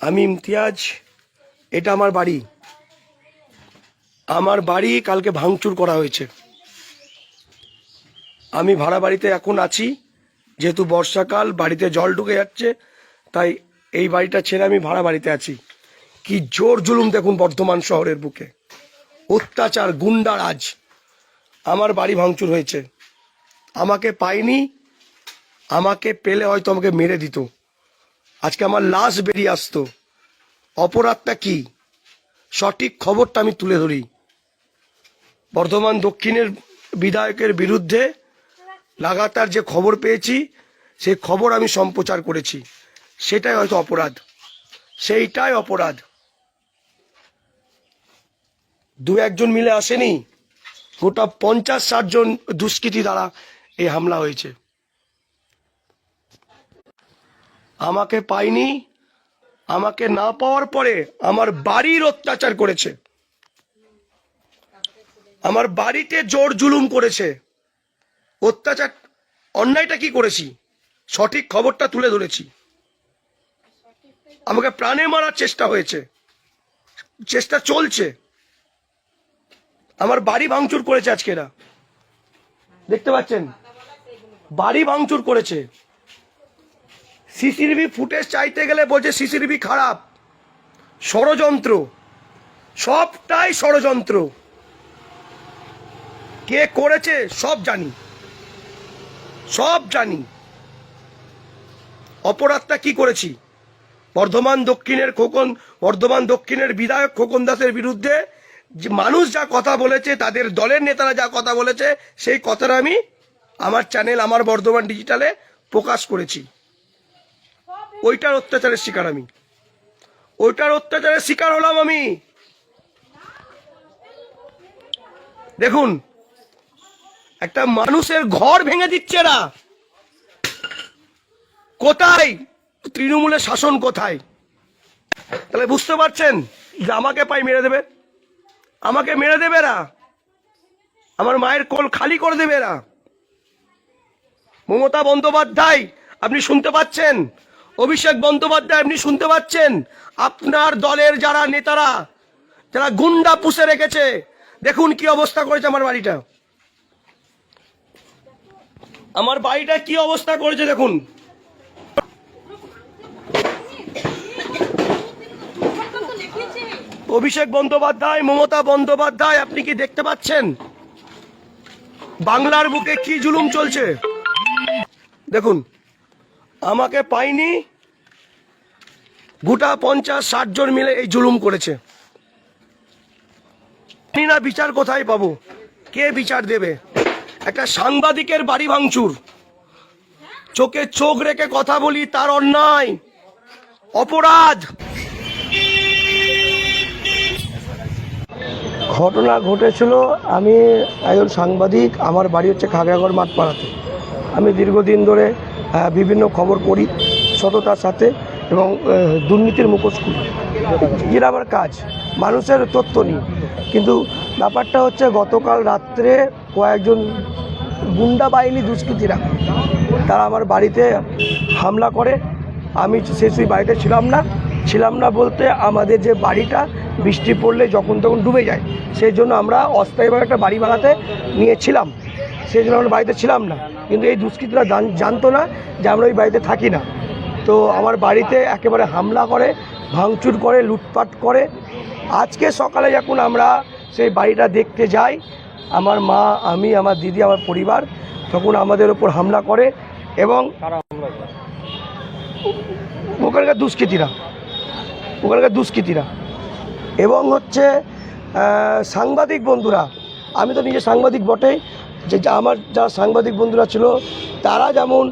আমি ইমতিয়াজ, এটা আমার বাড়ি। আমার বাড়ি কালকে ভাঙচুর করা হয়েছে। আমি ভাড়া বাড়িতে এখন আছি, যেহেতু বর্ষাকাল, বাড়িতে জল ঢুকে যাচ্ছে, তাই এই বাড়িটা ছেড়ে আমি ভাড়া বাড়িতে আছি। কি জোর জুলুম দেখুন বর্ধমান শহরের বুকে। অত্যাচার গুন্ডারাজ আমার বাড়ি ভাঙচুর হয়েছে। আমাকে পাইনি আমাকে পেলে হয়তো আমাকে মেরে দিত। আজকে আমার লাশ বেরিয়ে আসতো। অপরাধটা কি? সঠিক খবরটা আমি তুলে ধরি। বর্ধমান দক্ষিণের বিধায়কের বিরুদ্ধে লাগাতার যে খবর পেয়েছি সেই খবর আমি সম্প্রচার করেছি। সেটাই হয়তো অপরাধ। সেইটাই অপরাধ। দু একজন মিলে আসেনি। গোটা পঞ্চাশ ষাট জন দুষ্কৃতী দ্বারা এই হামলা হয়েছে। আমাকে পাইনি আমাকে না পাওয়ার পরে আমার বাড়ির অত্যাচার করেছে। আমার বাড়িতে জোর জুলুম করেছে। অত্যাচার, অন্যায়টা কি করেছি? সঠিক খবরটা তুলে ধরেছি। আমাকে প্রাণে মারার চেষ্টা হয়েছে। চেষ্টা চলছে। আমার বাড়ি ভাঙচুর করেছে আজকেরা দেখতে পাচ্ছেন? বাড়ি ভাঙচুর করেছে। সিসিটিভি ফুটেজ চাইতে গেলে বলছে সিসিটিভি খারাপ। ষড়যন্ত্র। সবটাই ষড়যন্ত্র। কে করেছে সব জানি। সব জানি। অপরাধটা কি করেছি? বর্ধমান দক্ষিণের খোকন, বর্ধমান দক্ষিণের বিধায়ক খোকন দাসের বিরুদ্ধে যে মানুষ যা কথা বলেছে, তাদের দলের নেতারা যা কথা বলেছে, সেই কথাটা আমি আমার চ্যানেল আমার বর্ধমান ডিজিটালে প্রকাশ করেছি। ওইটার অত্যাচারের শিকার আমি। ওইটার অত্যাচারের শিকার হলাম আমি। দেখুন, একটা মানুষের ঘর ভেঙে দিচ্ছে না কোথায়? তৃণমূলের শাসন কোথায়? তাহলে বুঝতে পারছেন যে আমাকে পাই মেরে দেবে? আমাকে মেরে দেবে না আমার মায়ের কোল খালি করে দেবে না মমতা বন্দ্যোপাধ্যায়, আপনি শুনতে পাচ্ছেন? অভিষেক বন্দ্যোপাধ্যায় আপনি শুনতে পাচ্ছেন? আপনার দলের যারা নেতারা, যারা গুন্ডা পুষে রেখেছে, দেখুন কি অবস্থা করেছে আমার বাড়িটা। আমার বাড়িটা কি অবস্থা করেছে দেখুন। অভিষেক বন্দ্যোপাধ্যায়, মমতা বন্দ্যোপাধ্যায়, আপনি কি দেখতে পাচ্ছেন? বাংলার বুকে কি জুলুম চলছে? দেখুন আমাকে পাইনি। গোটা পঞ্চাশ, ষাট জন মিলে এই জুলুম করেছে। না বিচার কোথায় পাবো। কে বিচার দেবে? একটা সাংবাদিকের বাড়ি ভাঙচুর। চোখে চোখ রেখে কথা বলি, তার অন্যায়। অপরাধ! ঘটনা ঘটেছিল, আমি একজন সাংবাদিক, আমার বাড়ি হচ্ছে খাগড়াগড় মাঠপাড়াতে। আমি দীর্ঘদিন ধরে বিভিন্ন খবর করি সততার সাথে এবং দুর্নীতির মুখোশ খুলি। যেটা আমার কাজ। মানুষের তথ্য নিই কিন্তু ব্যাপারটা হচ্ছে গতকাল রাত্রে কয়েকজন গুন্ডা বাহিনী দুষ্কৃতীরা তারা আমার বাড়িতে হামলা করে। আমি সে সেই বাড়িতে ছিলাম না। ছিলাম না বলতে আমাদের যে বাড়িটা, বৃষ্টি পড়লে যখন তখন ডুবে যায়। সেই জন্য আমরা অস্থায়ীভাবে একটা বাড়ি বানাতে নিয়েছিলাম। সেই জন্য আমরা বাড়িতে ছিলাম না। কিন্তু এই দুষ্কৃতীরা জানতো না যে আমরা ওই বাড়িতে থাকি না। তো আমার বাড়িতে একেবারে হামলা করে, ভাঙচুর করে, লুটপাট করে। আজকে সকালে যখন আমরা সেই বাড়িটা দেখতে যাই, আমার মা, আমি, আমার দিদি, আমার পরিবার তখন আমাদের ওপর হামলা করে এবং ওখানকার দুষ্কৃতীরা ওখানকার দুষ্কৃতীরা এবং হচ্ছে সাংবাদিক বন্ধুরা, আমি তো নিজে সাংবাদিক বটেই যে যা আমার যারা সাংবাদিক বন্ধুরা ছিল তারা যেমন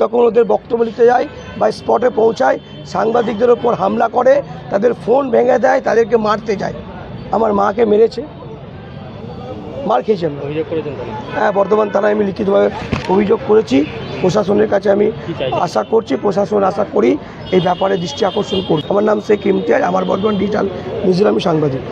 তখন ওদের বক্তব্য দিতে যায় বা স্পটে পৌঁছায় সাংবাদিকদের ওপর হামলা করে তাদের ফোন ভেঙে দেয় তাদেরকে মারতে যায়। আমার মাকে মেরেছে। মার খেয়েছি করেছেন হ্যাঁ বর্ধমান থানায় আমি লিখিতভাবে অভিযোগ করেছি। প্রশাসনের কাছে আমি আশা করছি প্রশাসন আশা করি এই ব্যাপারে দৃষ্টি আকর্ষণ করব। আমার নাম শেখ ইমতিয়াজ আমার বর্ধমান ডিজিটাল নিউজিল্যান্ড সাংবাদিক।